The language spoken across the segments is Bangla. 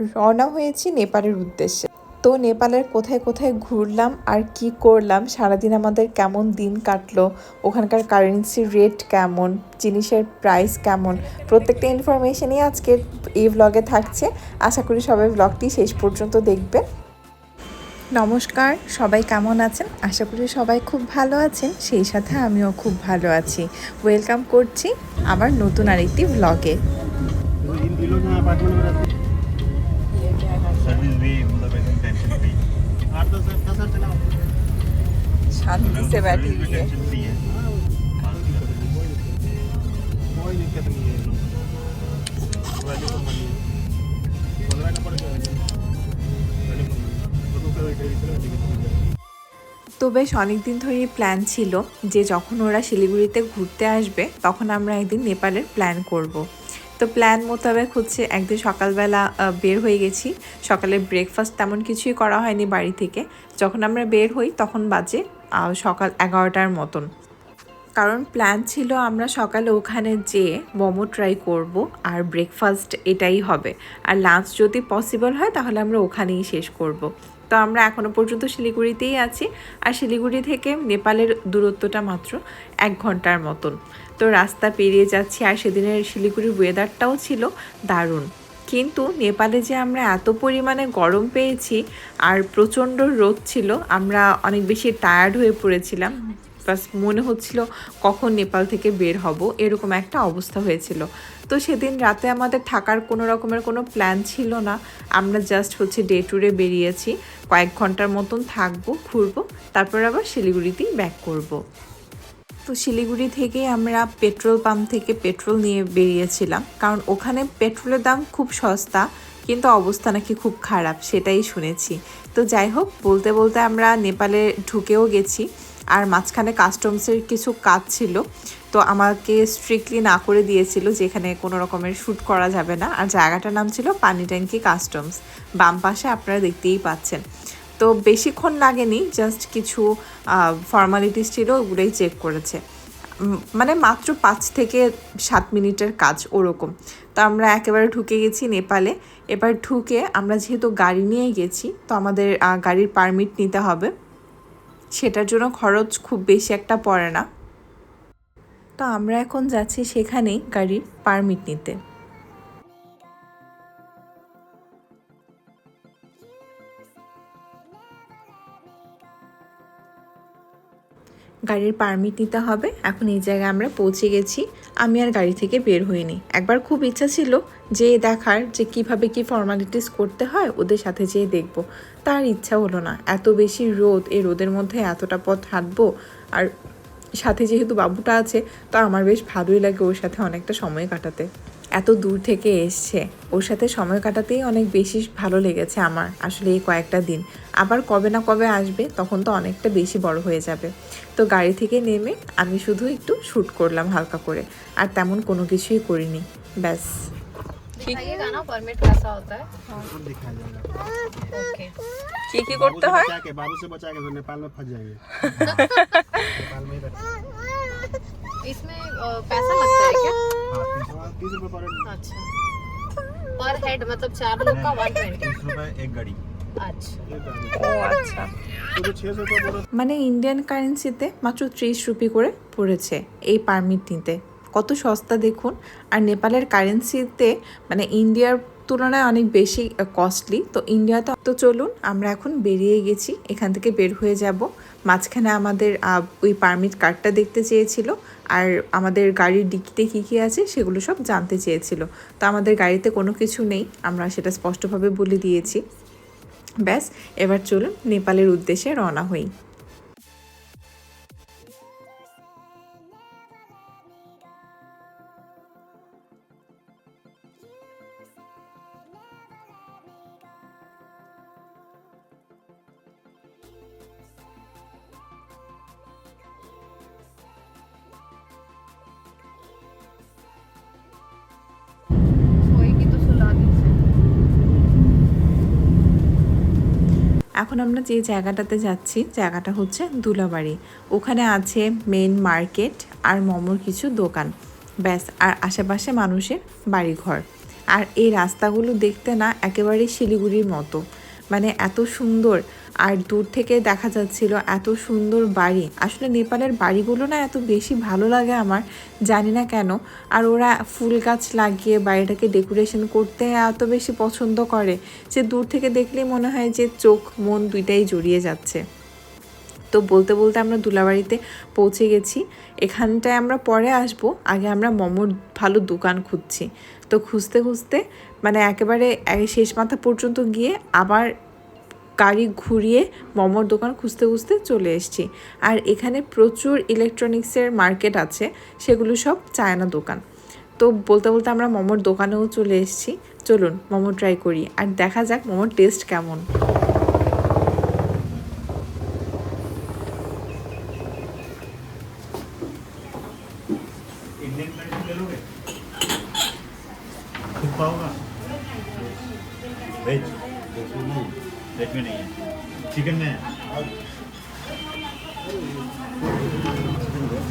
রওনা হয়েছি নেপালের উদ্দেশ্যে। তো নেপালের কোথায় কোথায় ঘুরলাম আর কি করলাম, সারাদিন আমাদের কেমন দিন কাটলো, ওখানকার কারেন্সি রেট কেমন, জিনিসের প্রাইস কেমন, প্রত্যেকটা ইনফরমেশনই আজকে এই ব্লগে থাকছে। আশা করি সবাই ব্লগটি শেষ পর্যন্ত দেখবে। নমস্কার, সবাই কেমন আছেন? আশা করি সবাই খুব ভালো আছেন, সেই সাথে আমিও খুব ভালো আছি। ওয়েলকাম করছি আমার নতুন আরেকটি ব্লগে शांति से बैठी हुई है टेंशन फ्री है कोई दिक्कत नहीं है वैल्यू फॉर मनी पंद्रह का पड़ गया वैल्यू फॉर मनी तो दूसरा वेट है टिकट তো বেশ অনেক দিন ধরেই প্ল্যান ছিল যে যখন ওরা শিলিগুড়িতে ঘুরতে আসবে তখন আমরা একদিন নেপালের প্ল্যান করব। তো প্ল্যান মোতাবেক হচ্ছে একদিন সকালবেলা বের হয়ে গেছি। সকালে ব্রেকফাস্ট তেমন কিছুই করা হয়নি বাড়ি থেকে। যখন আমরা বের হই তখন বাজে সকাল এগারোটার মতন। কারণ প্ল্যান ছিল আমরা সকালে ওখানে যেয়ে মোমো ট্রাই করব আর ব্রেকফাস্ট এটাই হবে। আর লাঞ্চ যদি পসিবল হয় তাহলে আমরা ওখানেই শেষ করব। তো আমরা এখনও পর্যন্ত শিলিগুড়িতেই আছি। আর শিলিগুড়ি থেকে নেপালের দূরত্বটা মাত্র এক ঘণ্টার মতন। তো রাস্তা পেরিয়ে যাচ্ছি আর সেদিনের শিলিগুড়ির ওয়েদারটাও ছিল দারুণ। কিন্তু নেপালে যে আমরা এত পরিমাণে গরম পেয়েছি আর প্রচণ্ড রোদ ছিল, আমরা অনেক বেশি টায়ার্ড হয়ে পড়েছিলাম। বাস মনে হচ্ছিল কখন নেপাল থেকে বের হব, এরকম একটা অবস্থা হয়েছিল। তো সেদিন রাতে আমাদের থাকার কোনো রকমের কোনো প্ল্যান ছিল না। আমরা জাস্ট হচ্ছে ডে ট্যুরে বেরিয়েছি, কয়েক ঘণ্টার মতন থাকব, ঘুরবো, তারপর আবার শিলিগুড়িতেই ব্যাক করব। তো শিলিগুড়ি থেকে আমরা পেট্রোল পাম্প থেকে পেট্রোল নিয়ে বেরিয়েছিলাম, কারণ ওখানে পেট্রোলের দাম খুব সস্তা, কিন্তু অবস্থা নাকি খুব খারাপ, সেটাই শুনেছি। তো যাই হোক, বলতে বলতে আমরা নেপালে ঢুকেও গেছি। আর মাঝখানে কাস্টমসের কিছু কাজ ছিল, তো আমাকে স্ট্রিক্টলি না করে দিয়েছিল যেখানে কোনো রকমের শ্যুট করা যাবে না। আর জায়গাটার নাম ছিল পানি ট্যাঙ্কি কাস্টমস বাম পাশে আপনারা দেখতেই পাচ্ছেন। তো বেশিক্ষণ লাগেনি জাস্ট কিছু ফর্মালিটিস ছিল, ওগুলোই চেক করেছে। মানে মাত্র পাঁচ থেকে সাত মিনিটের কাজ ওরকম। তো আমরা একেবারে ঢুকে গেছি নেপালে। এবার ঢুকে আমরা যেহেতু গাড়ি নিয়ে গেছি, তো আমাদের গাড়ির পারমিট নিতে হবে। সেটার জন্য খরচ খুব বেশি একটা পড়ে না। তো আমরা এখন যাচ্ছি সেখানেই গাড়ির পারমিট নিতে। গাড়ির পারমিট নিতে হবে। এখন এই জায়গায় আমরা পৌঁছে গেছি। আমি আর গাড়ি থেকে বের হইনি। একবার খুব ইচ্ছা ছিল যে দেখার যে কীভাবে কি ফর্মালিটিস করতে হয়, ওদের সাথে যেয়ে দেখব। তার ইচ্ছা হলো না। এত বেশি রোদ, এই রোদের মধ্যে এতটা পথ হাঁটবো আর সাথে যেহেতু বাবুটা আছে, তো আমার বেশ ভালোই লাগে ওর সাথে অনেকটা সময় কাটাতে। এত দূর থেকে এসছে ওর সাথে সময় কাটাতেই অনেক বেশি ভালো লেগেছে আমার আসলে এই কয়েকটা দিন আবার কবে না কবে আসবে তখন তো অনেকটা বেশি বড় হয়ে যাবে তো গাড়ি থেকে নেমে আমি শুধু একটু শ্যুট করলাম হালকা করে আর তেমন কোনো কিছুই করিনি ব্যাস बताइएगा ना परमिट कैसा होता है सब दिखाया जाएगा ओके কি কি করতে হয় बचा के बाबू से बचा के तो नेपाल में फंस जाएंगे नेपाल में ही बैठे इसमें अ, पैसा लगता है क्या हाँ तीस रुपये पर अच्छा पर हेड मतलब चार लोग का वन ट्वेंटी तीस रुपये एक गाड़ी अच्छा एक गाड़ी ও আচ্ছা तो जो छः सौ रुपये बोलो মানে ইন্ডিয়ান কারেন্সিতে মাত্র ত্রিশ রুপি করে পড়েছে এই পারমিট নিতে কত সস্তা দেখুন আর নেপালের কারেন্সিতে মানে ইন্ডিয়ার তুলনায় অনেক বেশি কস্টলি তো ইন্ডিয়াতে তো চলুন আমরা এখন বেরিয়ে গেছি এখান থেকে বের হয়ে যাব মাঝখানে আমাদের আহ, ওই পারমিট কার্ডটা দেখতে চেয়েছিল আর আমাদের গাড়ির ডিকিতে কী কী আছে সেগুলো সব জানতে চেয়েছিল। তো আমাদের গাড়িতে কোনো কিছু নেই, আমরা সেটা স্পষ্টভাবে বলে দিয়েছি। ব্যাস, এবার চলুন নেপালের উদ্দেশ্যে রওনা হই। এখন আমরা যে জায়গাটাতে যাচ্ছি, জায়গাটা হচ্ছে দুলাবাড়ি। ওখানে আছে মেন মার্কেট আর মোমোর কিছু দোকান। ব্যাস, আর আশেপাশে মানুষের বাড়িঘর। আর এই রাস্তাগুলো দেখতে না একেবারে শিলিগুড়ির মতো। মানে এত সুন্দর। আর দূর থেকে দেখা যাচ্ছিল এত সুন্দর বাড়ি। আসলে নেপালের বাড়িগুলো না এত বেশি ভালো লাগে আমার, জানি না কেন। আর ওরা ফুল গাছ লাগিয়ে বাড়িটাকে ডেকোরেশন করতে এত বেশি পছন্দ করে যে দূর থেকে দেখলেই মনে হয় যে চোখ মন দুইটাই জড়িয়ে যাচ্ছে। তো বলতে বলতে আমরা দুলাবাড়িতে পৌঁছে গেছি। এখানটায় আমরা পরে আসব। আগে আমরা মোমোর ভালো দোকান খুঁজছি। তো খুঁজতে খুঁজতে মানে একেবারে শেষ মাথা পর্যন্ত গিয়ে আবার গাড়ি ঘুরিয়ে মোমোর দোকান খুঁজতে খুঁজতে চলে এসেছি আর এখানে প্রচুর ইলেকট্রনিক্সের মার্কেট আছে সেগুলো সব চায়না দোকান তো বলতে বলতে আমরা মোমোর দোকানেও চলে এসেছি চলুন মোমো ট্রাই করি আর দেখা যাক মোমোর টেস্ট কেমন इंडियन वेज में नहीं है। चिकन में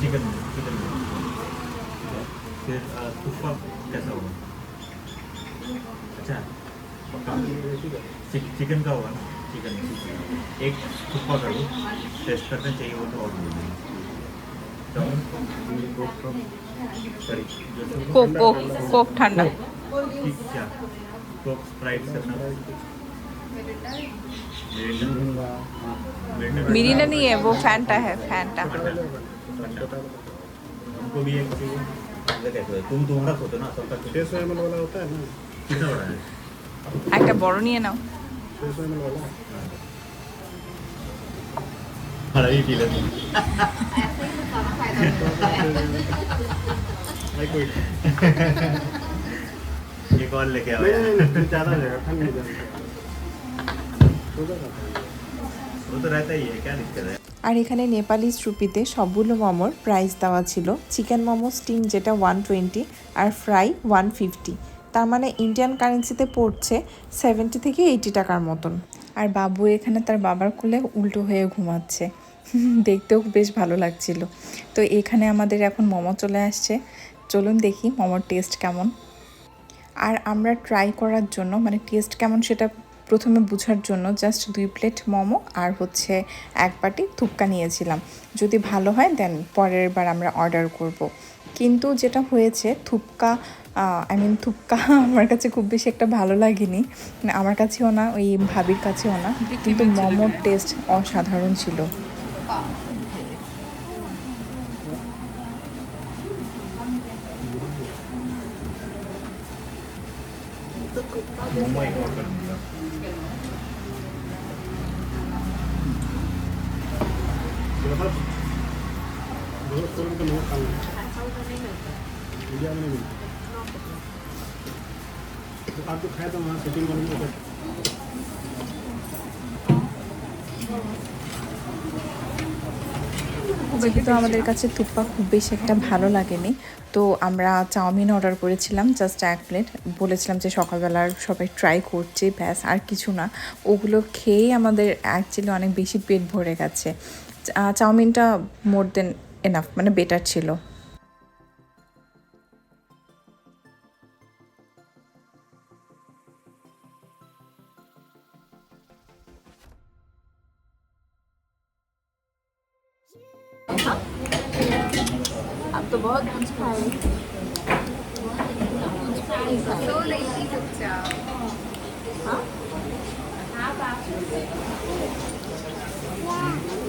चिकन चिकन में फिर तुफा कैसा होगा? अच्छा चिकन का होगा ना? चिकन एक तुफा कर दो टेस्ट करना चाहिए वो तो और कोक कोक कोक ठंडा। क्या? कोक स्प्राइट करना मिरिंडा नहीं है वो फैंटा है फैंटा हमको भी एक चाहिए तुम तुम्हारा फोटो ना सबका छः सौ एम वाला होता है ना कितना बड़ा है একটা বড় নিয়ে নাও छः सौ एम वाला बड़ा ही पी लेते भाई कोई एक और लेके आओ नहीं यार। नहीं नहीं फिर ज़्यादा हो जाएगा ठंड नहीं जाएगा আর এখানে নেপালি রুপিতে সবগুলো মোমোর প্রাইস দেওয়া ছিল। চিকেন মোমো স্টিম যেটা ওয়ান টোয়েন্টি আর ফ্রাই ওয়ান ফিফটি তার মানে ইন্ডিয়ান কারেন্সিতে পড়ছে সেভেন্টি থেকে এইটি টাকার মতন। আর বাবু এখানে তার বাবার কোলে উল্টো হয়ে ঘুমাচ্ছে। দেখতেও বেশ ভালো লাগছিল। তো এখানে আমাদের এখন মোমো চলে আসছে। চলুন দেখি মোমোর টেস্ট কেমন। আর আমরা ট্রাই করার জন্য মানে টেস্ট কেমন সেটা প্রথমে বুঝার জন্য জাস্ট দুই প্লেট মোমো আর হচ্ছে এক বাটি থুপকা নিয়েছিলাম। যদি ভালো হয় দেন পরের বার আমরা অর্ডার করব। কিন্তু যেটা হয়েছে থুপকা আই মিন থুপকা আমার কাছে খুব বেশি একটা ভালো লাগেনি। মানে আমার কাছেও না ওই ভাবির কাছেও না। কিন্তু মোমোর টেস্ট অসাধারণ ছিল। मोमो एक और कर दूंगा बहुत तुरंत का नहीं खाना इंडिया में नहीं मिलता तो आप तो खाए तो वहाँ सिटिंग वाले में যেহেতু আমাদের কাছে থুপ্পা খুব বেশি একটা ভালো লাগেনি তো আমরা চাউমিন অর্ডার করেছিলাম জাস্ট এক প্লেট বলেছিলাম যে সকালবেলার সবাই ট্রাই করছে ব্যাস আর কিছু না ওগুলো খেয়েই আমাদের অ্যাকচুয়ালি অনেক বেশি পেট ভরে গেছে চা- চাউমিনটা মোর দেন এনাফ মানে বেটার ছিল अब तो बहुत कुछ खाए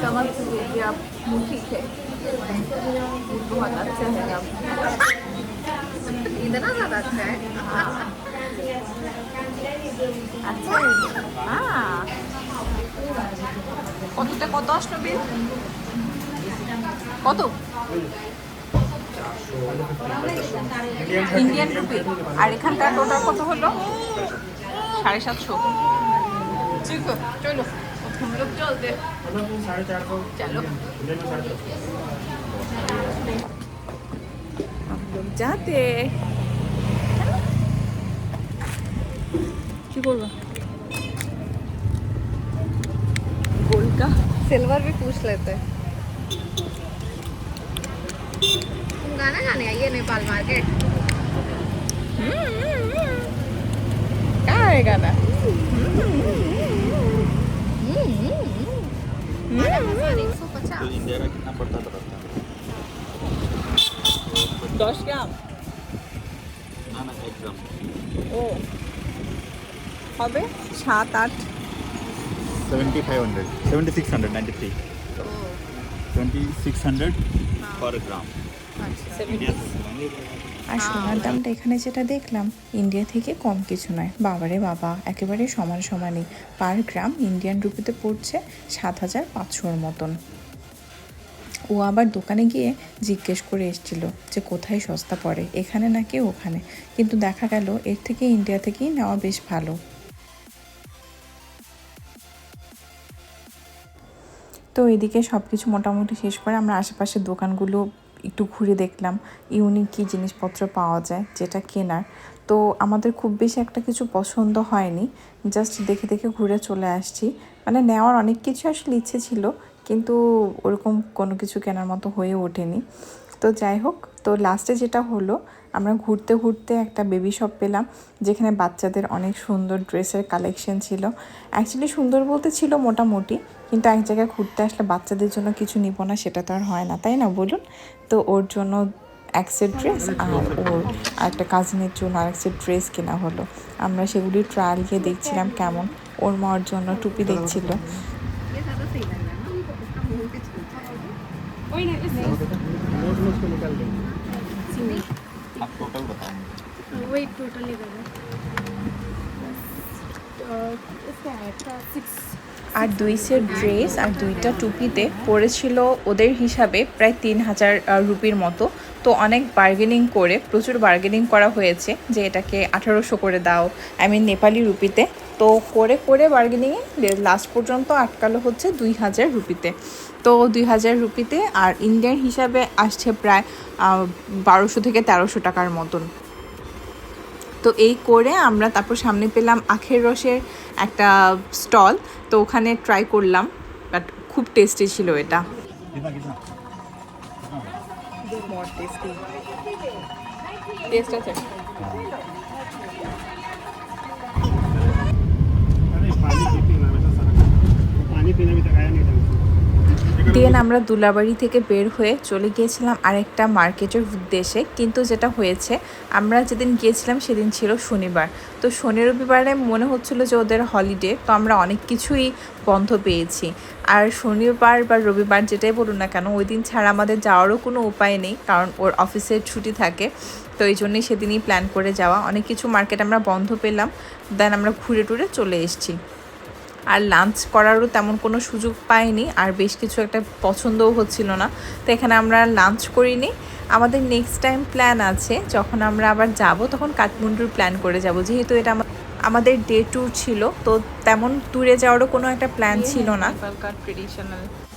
समझ गई कि आप मूड ठीक है मूड बहुत अच्छा है आप इतना ज्यादा अच्छा है আচ্ছা হ্যাঁ কতটা কত আসলো বিল কত ইন্ডিয়ান রুপি আর এখানকার টোটাল কত হলো সাড়ে সাতশো चिको चलो हम लोग चलते मतलब साढ़े चार सौ चलो इंडियन में साढ़े चार सौ हम लोग जाते কি করবো গোলকা सिल्वर भी पूछ लेते तुम गाना गाने आइए नेपाल मार्केट क्या है गाना एक सौ पचास इंडिया का कितना पड़ता था पता দশ গ্রাম ना ना एक ग्राम ও হবে সাত আট seventy five hundred seventy six hundred ninety three twenty six hundred per gram India से আর সোনার দামটা এখানে যেটা দেখলাম ইন্ডিয়া থেকে কম কিছু নয়। বাবারে বাবা একেবারে সমান সমানই। পার গ্রাম ইন্ডিয়ান রুপিতে পড়ছে সাত হাজার পাঁচশোর মতন। ও আবার দোকানে গিয়ে জিজ্ঞেস করে এসেছিল যে কোথায় সস্তা পড়ে এখানে নাকি ওখানে? কিন্তু দেখা গেল এর থেকে ইন্ডিয়া থেকেই নেওয়া বেশ ভালো। তো এদিকে সব কিছু মোটামুটি শেষ করে আমরা আশেপাশের দোকানগুলো একটু ঘুরে দেখলাম ইউনিক কী জিনিসপত্র পাওয়া যায় যেটা কেনার। তো আমাদের খুব বেশি একটা কিছু পছন্দ হয়নি। জাস্ট দেখে দেখে ঘুরে চলে আসছি। মানে নেওয়ার অনেক কিছু আসলে ইচ্ছে ছিল, কিন্তু ওরকম কোনো কিছু কেনার মতো হয়ে ওঠেনি। তো যাই হোক, তো লাস্টে যেটা হলো, আমরা ঘুরতে ঘুরতে একটা বেবি শপ পেলাম, যেখানে বাচ্চাদের অনেক সুন্দর ড্রেসের কালেকশন ছিল। অ্যাকচুয়ালি সুন্দর বলতে ছিল মোটামুটি কিন্তু এক জায়গায় ঘুরতে আসলে বাচ্চাদের জন্য কিছু নিব না সেটা তো আর হয় না তাই না বলুন তো ওর জন্য এক সেট ড্রেস আর ওর একটা কাজিনের জন্য আরেক সেট ড্রেস কেনা হলো আমরা সেগুলি ট্রায়াল গিয়ে দেখছিলাম কেমন ওর মার জন্য টুপি দেখছিল ये ज़्यादा सही लग रहा है ना उसका मुंह पे चलता नोट में उसको निकाल देंगे आप टोटल बताएंगे वेट टोटल ही करो इसका है सिक्स আর দুই সেট ড্রেস আর দুইটা টুপিতে পড়েছিল ওদের হিসাবে প্রায় তিন হাজার রুপির মতো। তো অনেক বার্গেনিং করে, প্রচুর বার্গেনিং করা হয়েছে যে এটাকে আঠারোশো করে দাও আই মিন নেপালি রুপিতে। তো করে করে বার্গেনিংয়ে লাস্ট পর্যন্ত আটকালো হচ্ছে দুই হাজার রুপিতে। তো দুই হাজার রুপিতে আর ইন্ডিয়ান হিসাবে আসছে প্রায় বারোশো থেকে তেরোশো টাকার মতন। তো এই করে আমরা তারপর সামনে পেলাম আখের রসের একটা স্টল তো ওখানে ট্রাই করলাম বাট খুব টেস্টি ছিল এটা। টেস্ট আছে? দেন আমরা দুলাবাড়ি থেকে বের হয়ে চলে গিয়েছিলাম আরেকটা মার্কেটের উদ্দেশ্যে। কিন্তু যেটা হয়েছে, আমরা যেদিন গিয়েছিলাম সেদিন ছিল শনিবার। তো শনি রবিবারে মনে হচ্ছিল যে ওদের হলিডে তো আমরা অনেক কিছুই বন্ধ পেয়েছি। আর শনিবার বা রবিবার যেটাই বলুন না কেন, ওই দিন ছাড়া আমাদের যাওয়ারও কোনো উপায় নেই, কারণ ওর অফিসের ছুটি থাকে। তো এই জন্যই সেদিনই প্ল্যান করে যাওয়া। অনেক কিছু মার্কেট আমরা বন্ধ পেলাম। দেন আমরা ঘুরে টুরে চলে এসেছি। আর লাঞ্চ করারও তেমন কোনো সুযোগ পাইনি আর বেশ কিছু একটা পছন্দও হচ্ছিল না। তো এখানে আমরা লাঞ্চ করিনি। আমাদের নেক্সট টাইম প্ল্যান আছে যখন আমরা আবার যাব তখন কাঠমান্ডুর প্ল্যান করে যাব। যেহেতু এটা আমা- আমাদের ডে ট্যুর ছিল তো তেমন দূরে যাওয়ারও কোনো একটা প্ল্যান ছিল না। ট্রেডিশনাল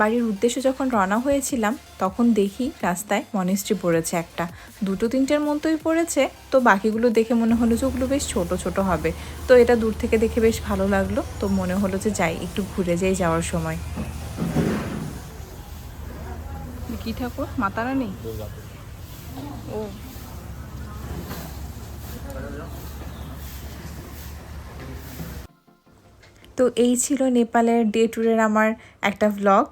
বাড়ির উদ্দেশ্যে যখন রওনা হয়েছিলাম, তখন দেখি রাস্তায় মনেস্ট্রি পড়েছে একটা। দুটো তিনটের মতোই পড়েছে, তো বাকিগুলো দেখে মনে হলো যে ওগুলো বেশ ছোট ছোট হবে। তো এটা দূর থেকে দেখে বেশ ভালো লাগল, তো মনে হলো যে যাই, একটু ঘুরে যাই যাওয়ার সময়। কি ঠাকুর? মাতারা নেই ও তো এই ছিল নেপালের ডে ট্যুরের আমার একটা ভ্লগ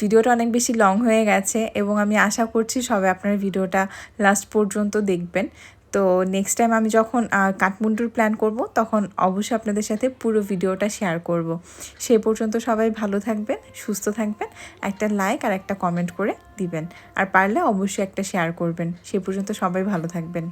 ভিডিওটা অনেক বেশি লং হয়ে গেছে এবং আমি আশা করছি সবাই আপনার ভিডিওটা লাস্ট পর্যন্ত দেখবেন। তো নেক্সট টাইম আমি যখন কাঠমান্ডুর প্ল্যান করব, তখন অবশ্যই আপনাদের সাথে পুরো ভিডিওটা শেয়ার করব। সে পর্যন্ত সবাই ভালো থাকবেন, সুস্থ থাকবেন, একটা লাইক আর একটা কমেন্ট করে দিবেন। আর পারলে অবশ্যই একটা শেয়ার করবেন। সে পর্যন্ত সবাই ভালো থাকবেন।